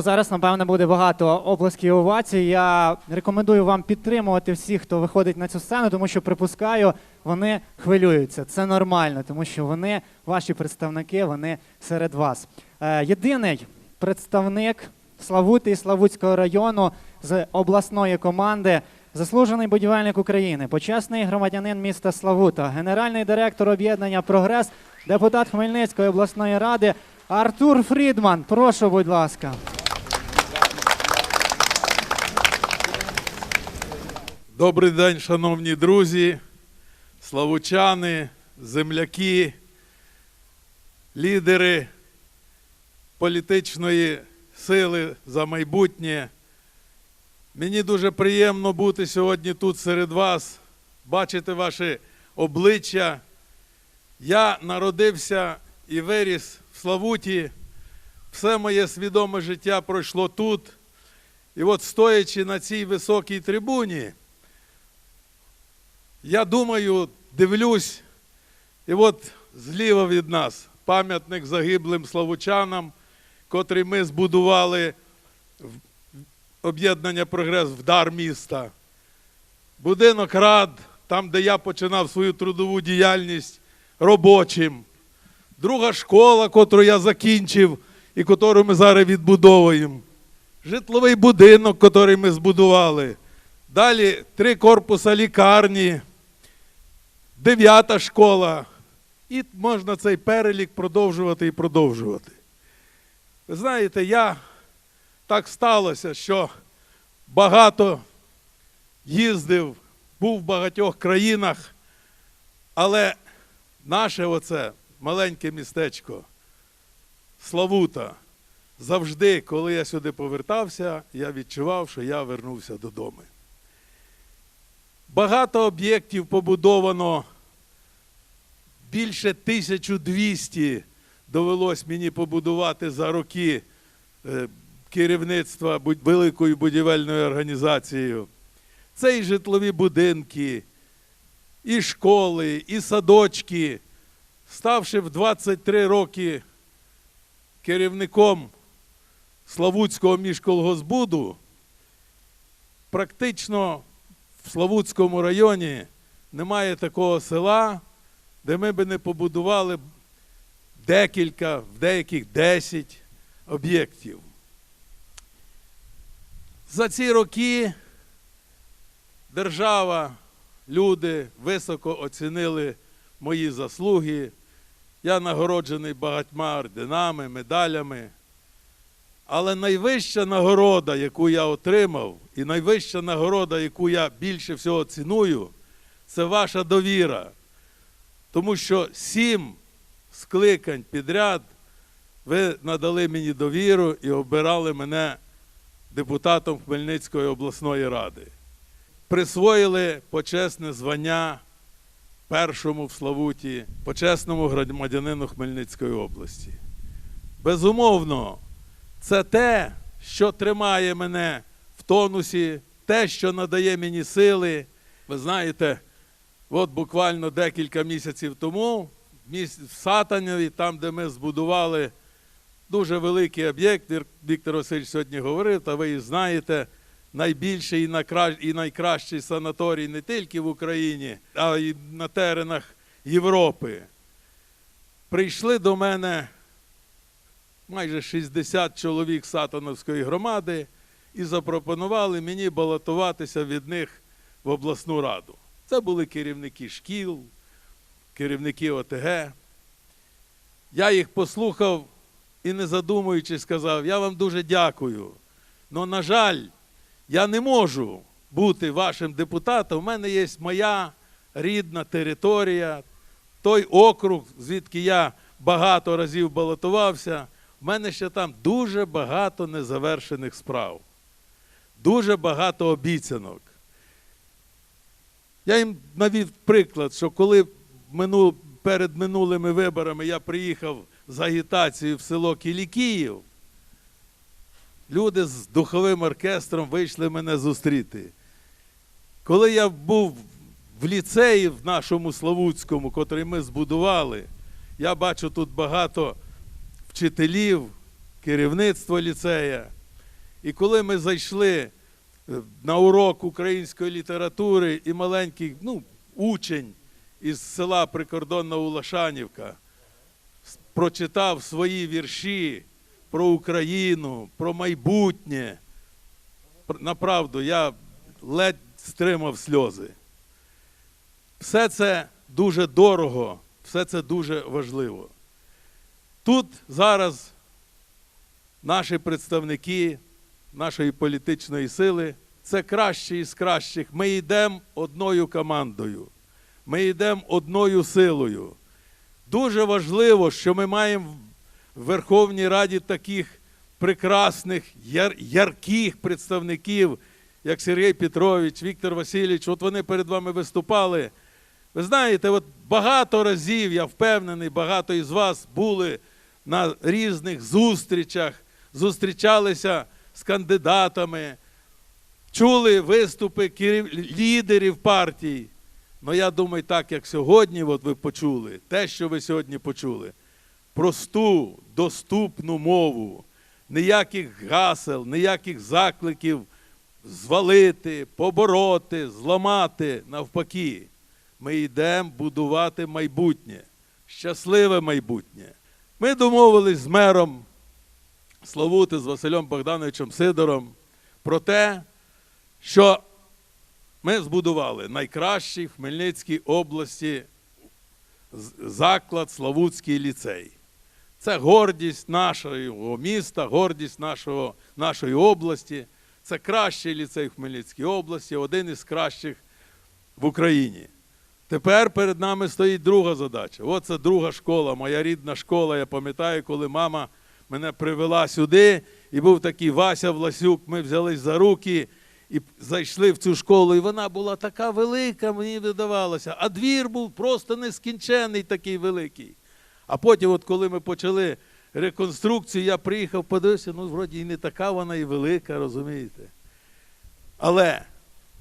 Зараз, напевно, буде багато оплесків і овацій. Я рекомендую вам підтримувати всіх, хто виходить на цю сцену, тому що припускаю, вони хвилюються. Це нормально, тому що вони, ваші представники, вони серед вас. Е, єдиний представник Славути і Славутського району з обласної команди. Заслужений будівельник України, почесний громадянин міста Славута, генеральний директор об'єднання Прогрес, депутат Хмельницької обласної ради Артур Фрідман. Прошу, будь ласка. Добрий день, шановні друзі, славучани, земляки, лідери політичної сили за майбутнє. Мені дуже приємно бути сьогодні тут серед вас, бачити ваші обличчя. Я народився і виріс в Славуті. Все моє свідоме життя пройшло тут. І от стоячи на цій високій трибуні, я думаю, дивлюсь, і от зліва від нас пам'ятник загиблим славучанам, котрий ми збудували в об'єднання Прогрес в дар міста. Будинок рад, там, де я починав свою трудову діяльність робочим. Друга школа, котру я закінчив і котру ми зараз відбудовуємо. Житловий будинок, котрий ми збудували. Далі три корпуса лікарні, дев'ята школа. І можна цей перелік продовжувати і продовжувати. Ви знаєте, я так сталося, що багато їздив, був в багатьох країнах, але наше оце маленьке містечко Славута. Завжди, коли я сюди повертався, я відчував, що я вернувся додому. Багато об'єктів побудовано, більше 1200 довелось мені побудувати за роки е, керівництва великою будівельною організацією. Це і житлові будинки, і школи, і садочки. Ставши в 23 роки керівником Славутського міжколгозбуду, практично в Славутському районі немає такого села, де ми би не побудували декілька, в деяких 10 об'єктів. За ці роки держава, люди високо оцінили мої заслуги. Я нагороджений багатьма орденами, медалями. Але найвища нагорода, яку я отримав, і найвища нагорода, яку я більше всього ціную, це ваша довіра. Тому що сім скликань підряд ви надали мені довіру і обирали мене депутатом Хмельницької обласної ради. Присвоїли почесне звання першому в Славуті, почесному громадянину Хмельницької області. Безумовно, це те, що тримає мене в тонусі, те, що надає мені сили. Ви знаєте, от буквально декілька місяців тому в Сатаневі, там, де ми збудували дуже великий об'єкт, Віктор Васильович сьогодні говорив, та ви і знаєте, найбільший і найкращий санаторій не тільки в Україні, а й на теренах Європи. Прийшли до мене майже 60 чоловік Сатановської громади і запропонували мені балотуватися від них в обласну раду. Це були керівники шкіл, керівники ОТГ. Я їх послухав і, не задумуючись, сказав: я вам дуже дякую. Але, на жаль, я не можу бути вашим депутатом. У мене є моя рідна територія, той округ, звідки я багато разів балотувався. У мене ще там дуже багато незавершених справ, дуже багато обіцянок. Я їм навів приклад, що коли мину, перед минулими виборами я приїхав з агітацією в село Кілікіїв, люди з духовим оркестром вийшли мене зустріти. Коли я був в ліцеї в нашому Славутському, котрий ми збудували, я бачу тут багато вчителів, керівництво ліцея. І коли ми зайшли е, на урок української літератури, і маленький ну, учень із села Прикордонна Улашанівка прочитав свої вірші про Україну, про майбутнє. Направду, я ледь стримав сльози. Все це дуже дорого, все це дуже важливо. Тут зараз наші представники нашої політичної сили це кращі із кращих. Ми йдемо одною командою, ми йдемо одною силою. Дуже важливо, що ми маємо в Верховній Раді таких прекрасних, яр- ярких представників, як Сергій Петрович, Віктор Васильович. От вони перед вами виступали. Ви знаєте, от багато разів, я впевнений, багато із вас були на різних зустрічах, зустрічалися з кандидатами, чули виступи керів... лідерів партій. Ну я думаю, так як сьогодні, от ви почули, те, що ви сьогодні почули, просту, доступну мову, ніяких гасел, ніяких закликів звалити, побороти, зламати, навпаки. Ми йдемо будувати майбутнє, щасливе майбутнє. Ми домовились з мером Славути, з Василем Богдановичем Сидором про те, що ми збудували найкращий в Хмельницькій області заклад Славутський ліцей. Це гордість нашого міста, гордість нашого, нашої області. Це кращий ліцей в Хмельницькій області, один із кращих в Україні. Тепер перед нами стоїть друга задача. От це друга школа, моя рідна школа. Я пам'ятаю, коли мама мене привела сюди, і був такий Вася Власюк. Ми взялись за руки і зайшли в цю школу. І вона була така велика, мені видавалося. А двір був просто нескінчений, такий великий. А потім, от коли ми почали реконструкцію, я приїхав, подивився, ну, вроді і не така вона і велика, розумієте. Але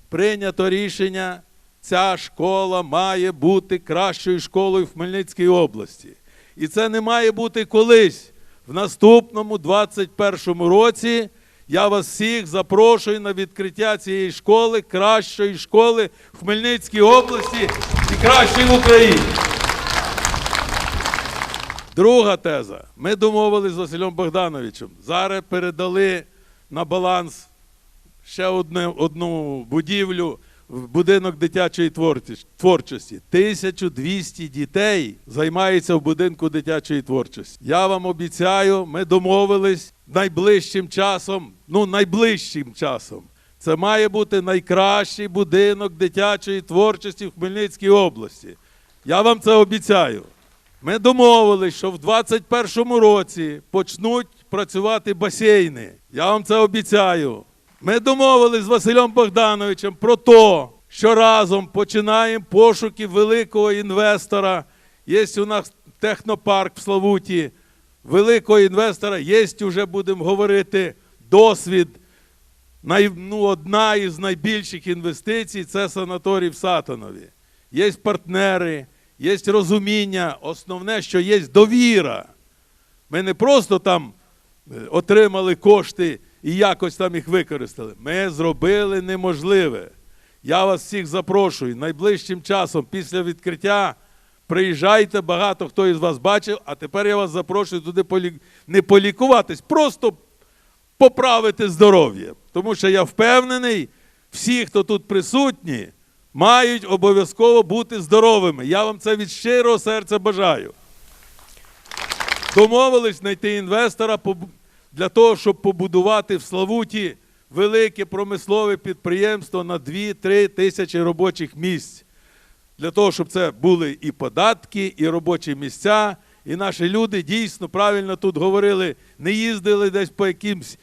прийнято рішення, ця школа має бути кращою школою в Хмельницькій області. І це не має бути колись. В наступному 21-му році я вас всіх запрошую на відкриття цієї школи, кращої школи в Хмельницькій області і кращої в Україні. Друга теза. Ми домовились з Василем Богдановичем. Зараз передали на баланс ще одне, одну будівлю будинок дитячої творчості. 1200 дітей займається в будинку дитячої творчості. Я вам обіцяю, ми домовились найближчим часом, ну найближчим часом. Це має бути найкращий будинок дитячої творчості в Хмельницькій області. Я вам це обіцяю. Ми домовились, що в 2021 році почнуть працювати басейни. Я вам це обіцяю. Ми домовились з Василем Богдановичем про те, що разом починаємо пошуки великого інвестора. Є у нас технопарк в Славуті. Великого інвестора є, вже будемо говорити, досвід. Най, ну, одна із найбільших інвестицій це санаторій в Сатанові. Є партнери, є розуміння. Основне, що є довіра. Ми не просто там е, отримали кошти і якось там їх використали. Ми зробили неможливе. Я вас всіх запрошую найближчим часом після відкриття. Приїжджайте, багато хто із вас бачив, а тепер я вас запрошую туди полі... не полікуватись, просто поправити здоров'я. Тому що я впевнений, всі, хто тут присутні, мають обов'язково бути здоровими. Я вам це від щирого серця бажаю. Домовились знайти інвестора для того, щоб побудувати в Славуті велике промислове підприємство на 2-3 тисячі робочих місць. Для того, щоб це були і податки, і робочі місця, і наші люди дійсно правильно тут говорили, не їздили десь по якимсь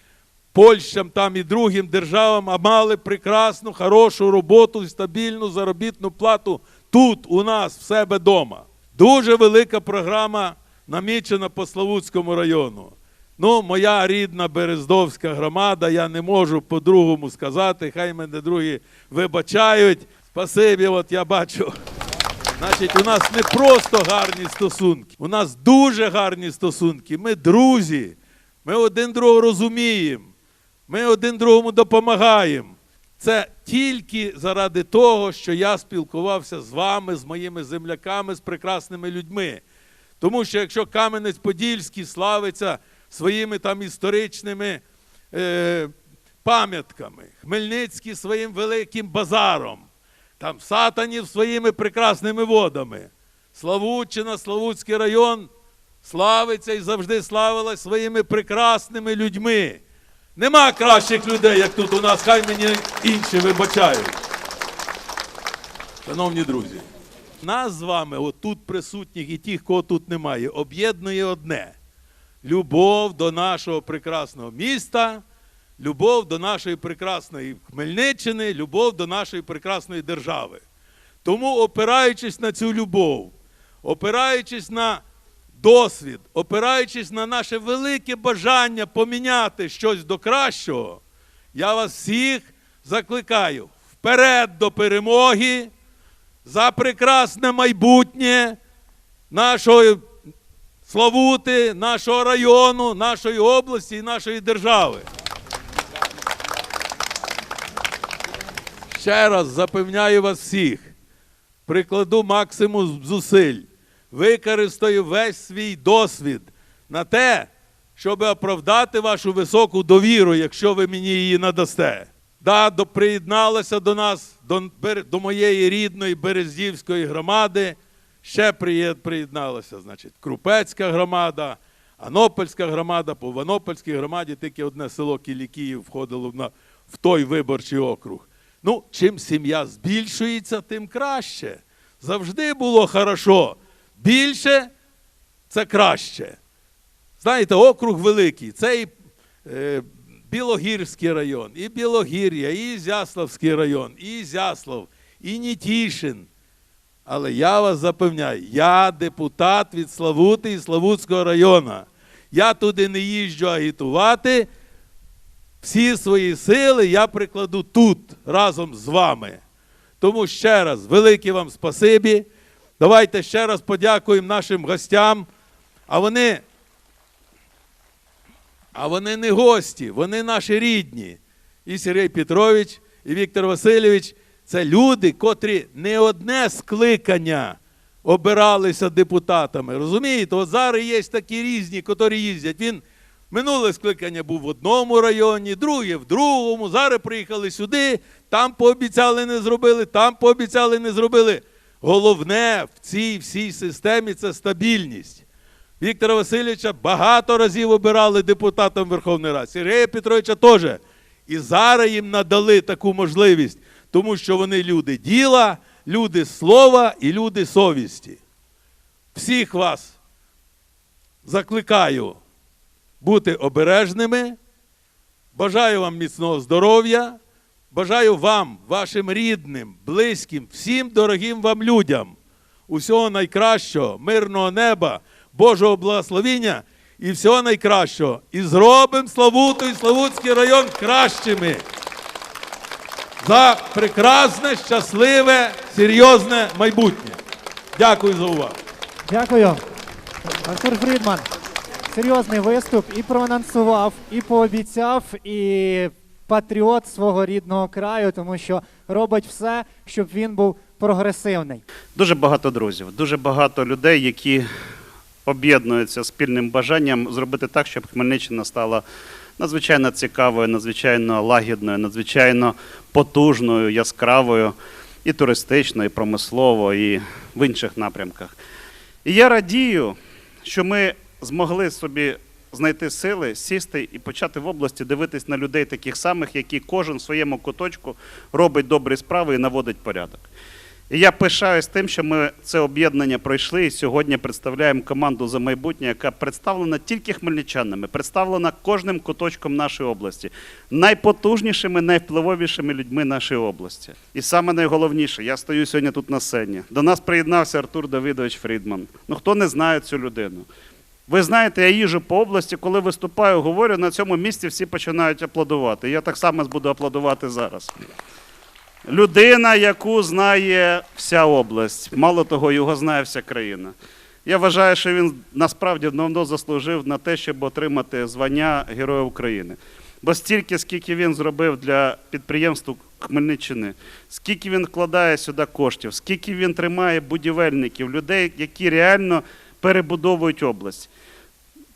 Польщам там і другим державам, а мали прекрасну, хорошу роботу стабільну заробітну плату тут, у нас, в себе вдома. Дуже велика програма намічена по Славутському району. Ну, моя рідна Берездовська громада, я не можу по-другому сказати, хай мене другі вибачають. Спасибі, от я бачу. Значить, у нас не просто гарні стосунки, у нас дуже гарні стосунки. Ми друзі, ми один другого розуміємо. Ми один другому допомагаємо. Це тільки заради того, що я спілкувався з вами, з моїми земляками, з прекрасними людьми. Тому що якщо Кам'янець-Подільський славиться своїми там історичними е, пам'ятками, Хмельницький своїм великим базаром, там Сатанів своїми прекрасними водами, Славутчина, Славутський район славиться і завжди славилась своїми прекрасними людьми. Нема кращих людей, як тут у нас, хай мені інші вибачають. Шановні друзі, нас з вами, от тут присутніх і тих, кого тут немає, об'єднує одне: любов до нашого прекрасного міста, любов до нашої прекрасної Хмельниччини, любов до нашої прекрасної держави. Тому, опираючись на цю любов, опираючись на досвід, опираючись на наше велике бажання поміняти щось до кращого, я вас всіх закликаю вперед до перемоги за прекрасне майбутнє нашої Славути, нашого району, нашої області і нашої держави. Ще раз запевняю вас всіх, прикладу максимум зусиль, використаю весь свій досвід на те, щоб оправдати вашу високу довіру, якщо ви мені її надасте. Да, до, приєдналася до нас, до, до моєї рідної Берездівської громади. Ще приєдналася, значить, Крупецька громада, Анопольська громада. По Анопольській громаді тільки одне село Кілікіїв входило на, в той виборчий округ. Ну, чим сім'я збільшується, тим краще. Завжди було хорошо. Більше це краще. Знаєте, округ великий. Це і е, Білогірський район, і Білогір'я, і Ізяславський район, і Ізяслав, і Нітішин. Але я вас запевняю, я депутат від Славути і Славутського району. Я туди не їжджу агітувати. Всі свої сили я прикладу тут разом з вами. Тому ще раз велике вам спасибі. Давайте ще раз подякуємо нашим гостям. А вони, а вони не гості, вони наші рідні. І Сергій Петрович, і Віктор Васильович це люди, котрі не одне скликання обиралися депутатами. Розумієте, от зараз є такі різні, котрі їздять. Він минуле скликання був в одному районі, друге в другому. Зараз приїхали сюди, там пообіцяли, не зробили, там пообіцяли, не зробили. Головне в цій всій системі це стабільність. Віктора Васильовича багато разів обирали депутатом Верховної Ради. Сергія Петровича теж. І зараз їм надали таку можливість, тому що вони люди діла, люди слова і люди совісті. Всіх вас закликаю бути обережними. Бажаю вам міцного здоров'я. Бажаю вам, вашим рідним, близьким, всім дорогим вам людям усього найкращого, мирного неба, Божого благословіння і всього найкращого. І зробимо Славуту і Славутський район кращими. За прекрасне, щасливе, серйозне майбутнє. Дякую за увагу. Дякую. Артур Фрідман. Серйозний виступ і проанонсував, і пообіцяв, і патріот свого рідного краю, тому що робить все, щоб він був прогресивний. Дуже багато друзів, дуже багато людей, які об'єднуються спільним бажанням зробити так, щоб Хмельниччина стала надзвичайно цікавою, надзвичайно лагідною, надзвичайно потужною, яскравою і туристично, і промислово, і в інших напрямках. І я радію, що ми змогли собі знайти сили, сісти і почати в області дивитись на людей таких самих, які кожен в своєму куточку робить добрі справи і наводить порядок. І я пишаюсь тим, що ми це об'єднання пройшли і сьогодні представляємо команду за майбутнє, яка представлена тільки хмельничанами, представлена кожним куточком нашої області, найпотужнішими, найвпливовішими людьми нашої області. І саме найголовніше, я стою сьогодні тут на сцені. До нас приєднався Артур Давидович Фрідман. Ну хто не знає цю людину? Ви знаєте, я їжу по області, коли виступаю, говорю, на цьому місці всі починають аплодувати. Я так само буду аплодувати зараз. Людина, яку знає вся область, мало того, його знає вся країна. Я вважаю, що він насправді давно заслужив на те, щоб отримати звання Героя України. Бо стільки, скільки він зробив для підприємств Хмельниччини, скільки він вкладає сюди коштів, скільки він тримає будівельників, людей, які реально перебудовують область.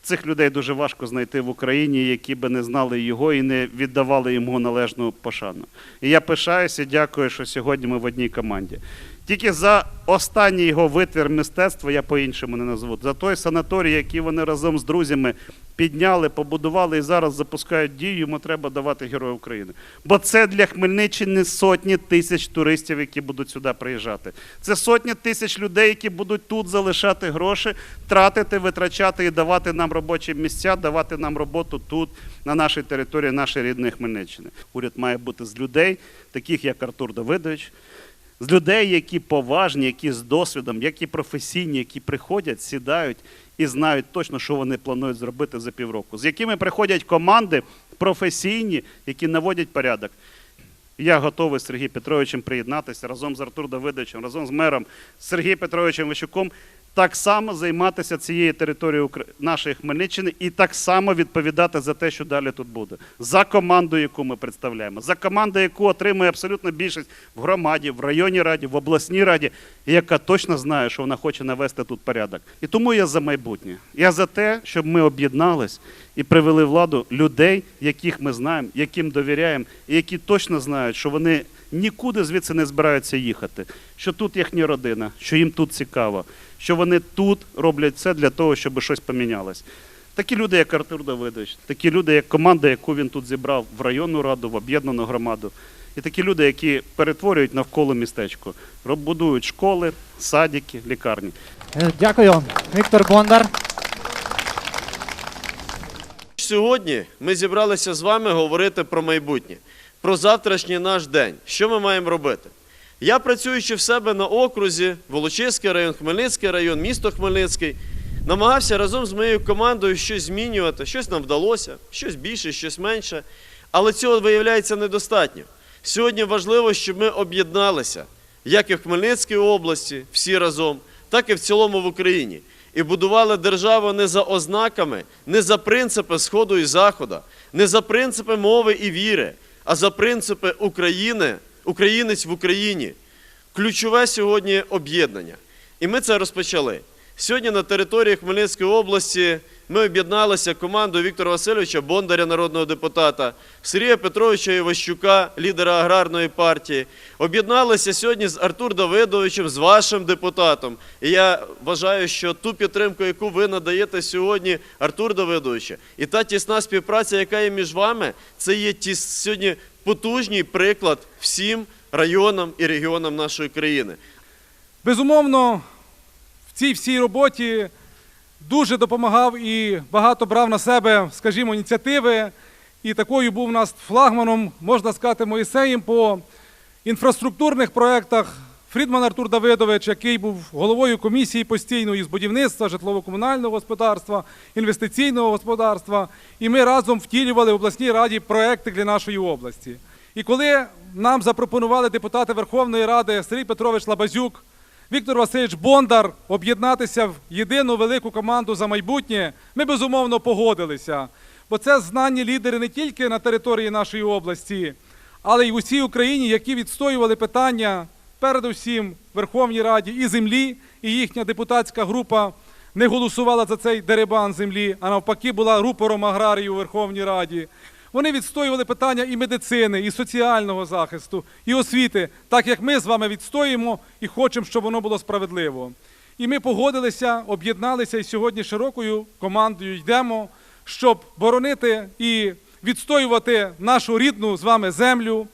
Цих людей дуже важко знайти в Україні, які би не знали його і не віддавали йому належну пошану. І я пишаюся, дякую, що сьогодні ми в одній команді. Тільки за останній його витвір мистецтва я по-іншому не назву. За той санаторій, який вони разом з друзями підняли, побудували і зараз запускають дію, йому треба давати Герой України. Бо це для Хмельниччини сотні тисяч туристів, які будуть сюди приїжджати. Це сотні тисяч людей, які будуть тут залишати гроші, тратити, витрачати і давати нам робочі місця, давати нам роботу тут, на нашій території, нашої рідної Хмельниччини. Уряд має бути з людей, таких як Артур Давидович, з людей, які поважні, які з досвідом, які професійні, які приходять, сідають і знають точно, що вони планують зробити за півроку, з якими приходять команди професійні, які наводять порядок. Я готовий з Сергієм Петровичем приєднатися разом з Артур Давидовичем, разом з мером Сергієм Петровичем Вищуком, так само займатися цією територією нашої Хмельниччини і так само відповідати за те, що далі тут буде. За команду, яку ми представляємо, за команду, яку отримує абсолютно більшість в громаді, в районній раді, в обласній раді, яка точно знає, що вона хоче навести тут порядок. І тому я за майбутнє. Я за те, щоб ми об'єднались і привели владу людей, яких ми знаємо, яким довіряємо, і які точно знають, що вони нікуди звідси не збираються їхати, що тут їхня родина, що їм тут цікаво, що вони тут роблять все для того, щоб щось помінялось. Такі люди, як Артур Давидович, такі люди, як команда, яку він тут зібрав в районну раду, в об'єднану громаду, і такі люди, які перетворюють навколо містечко, будують школи, садики, лікарні. Е, Дякую, Віктор Бондар. Сьогодні ми зібралися з вами говорити про майбутнє, про завтрашній наш день. Що ми маємо робити? Я працюючи в себе на окрузі, Волочиський район, Хмельницький район, місто Хмельницький, намагався разом з моєю командою щось змінювати. Щось нам вдалося, щось більше, щось менше. Але цього виявляється недостатньо. Сьогодні важливо, щоб ми об'єдналися, як і в Хмельницькій області, всі разом, так і в цілому в Україні. І будували державу не за ознаками, не за принципи Сходу і Заходу, не за принципи мови і віри, а за принципи України, українець в Україні. Ключове сьогодні об'єднання. І ми це розпочали. Сьогодні на території Хмельницької області ми об'єдналися командою Віктора Васильовича Бондаря, народного депутата, Сергія Петровича Іващука, лідера аграрної партії. Об'єдналися сьогодні з Артур Давидовичем, з вашим депутатом. І я вважаю, що ту підтримку, яку ви надаєте сьогодні, Артур Давидовичу, і та тісна співпраця, яка є між вами, це є ті сьогодні потужний приклад всім районам і регіонам нашої країни. Безумовно, в цій всій роботі дуже допомагав і багато брав на себе, скажімо, ініціативи. І такою був у нас флагманом, можна сказати, Моїсеєм по інфраструктурних проєктах. Фрідман Артур Давидович, який був головою комісії постійної з будівництва, житлово-комунального господарства, інвестиційного господарства. І ми разом втілювали в обласній раді проекти для нашої області. І коли нам запропонували депутати Верховної Ради Сергій Петрович Лабазюк, Віктор Васильович Бондар об'єднатися в єдину велику команду за майбутнє, ми безумовно погодилися. Бо це знані лідери не тільки на території нашої області, але й в усій Україні, які відстоювали питання, передусім Верховній Раді і землі, і їхня депутатська група не голосувала за цей дерибан землі, а навпаки була рупором аграрії у Верховній Раді. Вони відстоювали питання і медицини, і соціального захисту, і освіти, так як ми з вами відстоїмо і хочемо, щоб воно було справедливо. І ми погодилися, об'єдналися і сьогодні широкою командою йдемо, щоб боронити і відстоювати нашу рідну з вами землю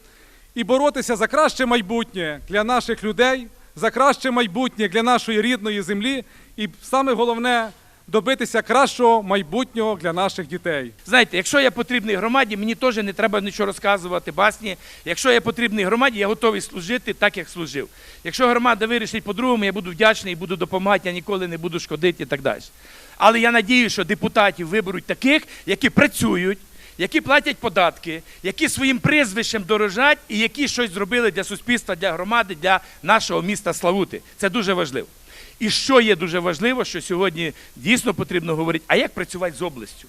і боротися за краще майбутнє для наших людей, за краще майбутнє для нашої рідної землі, і саме головне добитися кращого майбутнього для наших дітей. Знаєте, якщо я потрібний громаді, мені теж не треба нічого розказувати, басні. Якщо я потрібний громаді, я готовий служити так, як служив. Якщо громада вирішить по-другому, я буду вдячний буду допомагати, я ніколи не буду шкодити і так далі. Але я надію, що депутатів виберуть таких, які працюють, які платять податки, які своїм прізвищем дорожать і які щось зробили для суспільства, для громади, для нашого міста Славути. Це дуже важливо. І що є дуже важливо, що сьогодні дійсно потрібно говорити, а як працювати з областю?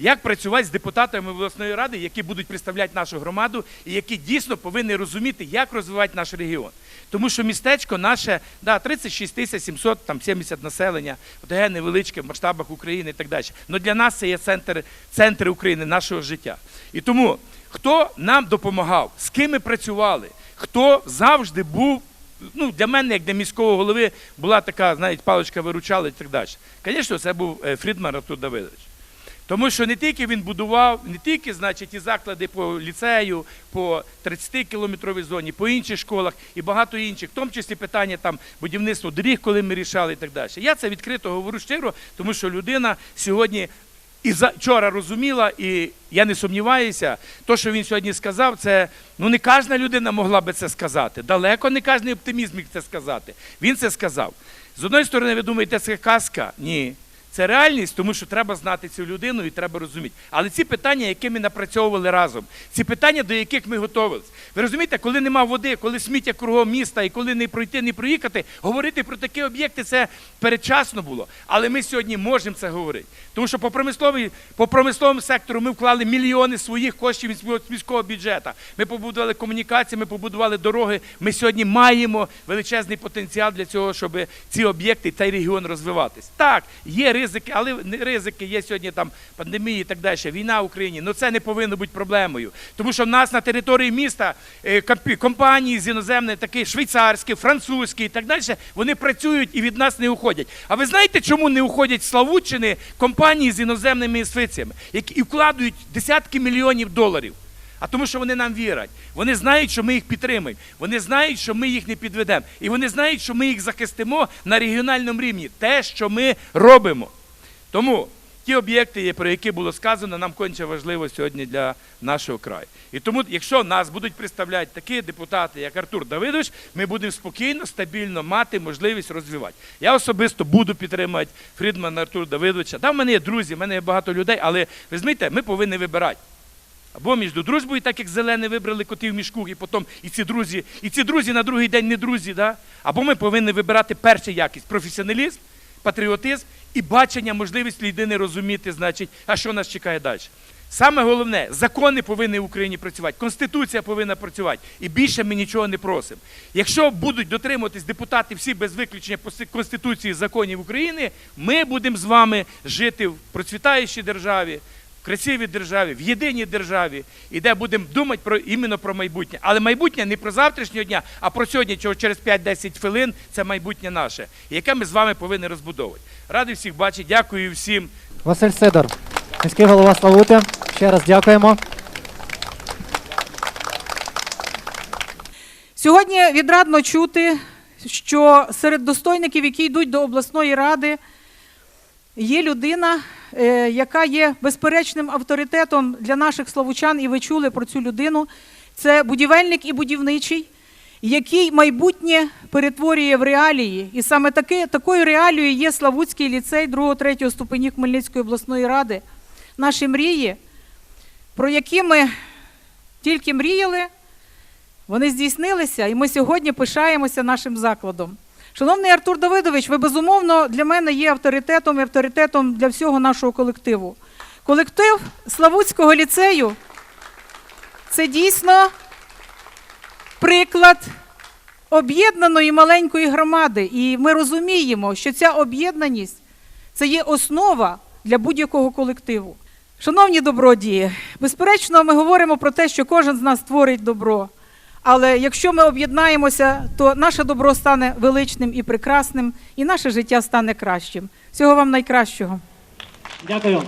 як працювати з депутатами обласної ради, які будуть представляти нашу громаду і які дійсно повинні розуміти, як розвивати наш регіон. Тому що містечко наше, да, 36 тисяч 770 населення, ОТГ невеличке в масштабах України і так далі. Але для нас це є центр, центр України, нашого життя. І тому хто нам допомагав, з ким ми працювали, хто завжди був. Ну, для мене, як для міського голови, була така, знаєте, паличка виручала і так далі. Звісно, це був е, Фрідман Артур Давидович. Тому що не тільки він будував, не тільки, значить, і заклади по ліцею, по 30-кілометровій зоні, по інших школах і багато інших, в тому числі питання там будівництва доріг, коли ми рішали і так далі. Я це відкрито говорю щиро, тому що людина сьогодні і вчора розуміла, і я не сумніваюся, то, що він сьогодні сказав, це ну не кожна людина могла би це сказати. Далеко не кожен оптимізм міг це сказати. Він це сказав. З одної сторони, ви думаєте, це казка? Ні. Це реальність, тому що треба знати цю людину і треба розуміти. Але ці питання, які ми напрацьовували разом, ці питання, до яких ми готувалися. Ви розумієте, коли нема води, коли сміття кругом міста і коли не пройти, не проїхати, говорити про такі об'єкти це передчасно було. Але ми сьогодні можемо це говорити. Тому що по промисловій, по промисловому сектору ми вклали мільйони своїх коштів із міського- бюджету. Ми побудували комунікації, ми побудували дороги. Ми сьогодні маємо величезний потенціал для цього, щоб ці об'єкти та регіон розвиватись. Так, є ризики, але ризики є сьогодні там пандемії і так далі, війна в Україні. Ну це не повинно бути проблемою. Тому що в нас на території міста е, компанії з іноземної, такі швейцарські, французькі і так далі, вони працюють і від нас не уходять. А ви знаєте, чому не уходять з Славутчини компанії з іноземними інвестиціями, які і вкладають десятки мільйонів доларів? А тому, що вони нам вірять. Вони знають, що ми їх підтримуємо. Вони знають, що ми їх не підведемо. І вони знають, що ми їх захистимо на регіональному рівні. Те, що ми робимо. Тому ті об'єкти, про які було сказано, нам конче важливо сьогодні для нашого краю. І тому, якщо нас будуть представляти такі депутати, як Артур Давидович, ми будемо спокійно, стабільно мати можливість розвивати. Я особисто буду підтримувати Фрідмана Артура Давидовича. Там в мене є друзі, в мене є багато людей, але розумієте, ми повинні вибирати. Або між дружбою, так як зелені вибрали котів в мішку, і потім і ці друзі, і ці друзі на другий день не друзі. Да? Або ми повинні вибирати першу якість професіоналізм, патріотизм і бачення, можливість людини розуміти, значить, а що нас чекає далі. Саме головне, закони повинні в Україні працювати, конституція повинна працювати. І більше ми нічого не просимо. Якщо будуть дотримуватись депутати всі без виключення Конституції законів України, ми будемо з вами жити в процвітаючій державі, в красивій державі, в єдиній державі, і де будемо думати про іменно про майбутнє. Але майбутнє не про завтрашнього дня, а про сьогодні, чого через 5-10 хвилин це майбутнє наше, яке ми з вами повинні розбудовувати. Радий всіх бачити, дякую всім. Василь Сидор, міський голова Славути. Ще раз дякуємо. Сьогодні відрадно чути, що серед достойників, які йдуть до обласної ради, є людина, яка є безперечним авторитетом для наших славучан, і ви чули про цю людину. Це будівельник і будівничий, який майбутнє перетворює в реалії. І саме таки, такою реалією є Славутський ліцей 2-3 ступенів Хмельницької обласної ради. Наші мрії, про які ми тільки мріяли, вони здійснилися, і ми сьогодні пишаємося нашим закладом. Шановний Артур Давидович, ви безумовно для мене є авторитетом і авторитетом для всього нашого колективу. Колектив Славутського ліцею це дійсно приклад об'єднаної маленької громади. І ми розуміємо, що ця об'єднаність це є основа для будь-якого колективу. Шановні добродії, безперечно, ми говоримо про те, що кожен з нас творить добро. Але якщо ми об'єднаємося, то наше добро стане величним і прекрасним, і наше життя стане кращим. Всього вам найкращого. Дякую.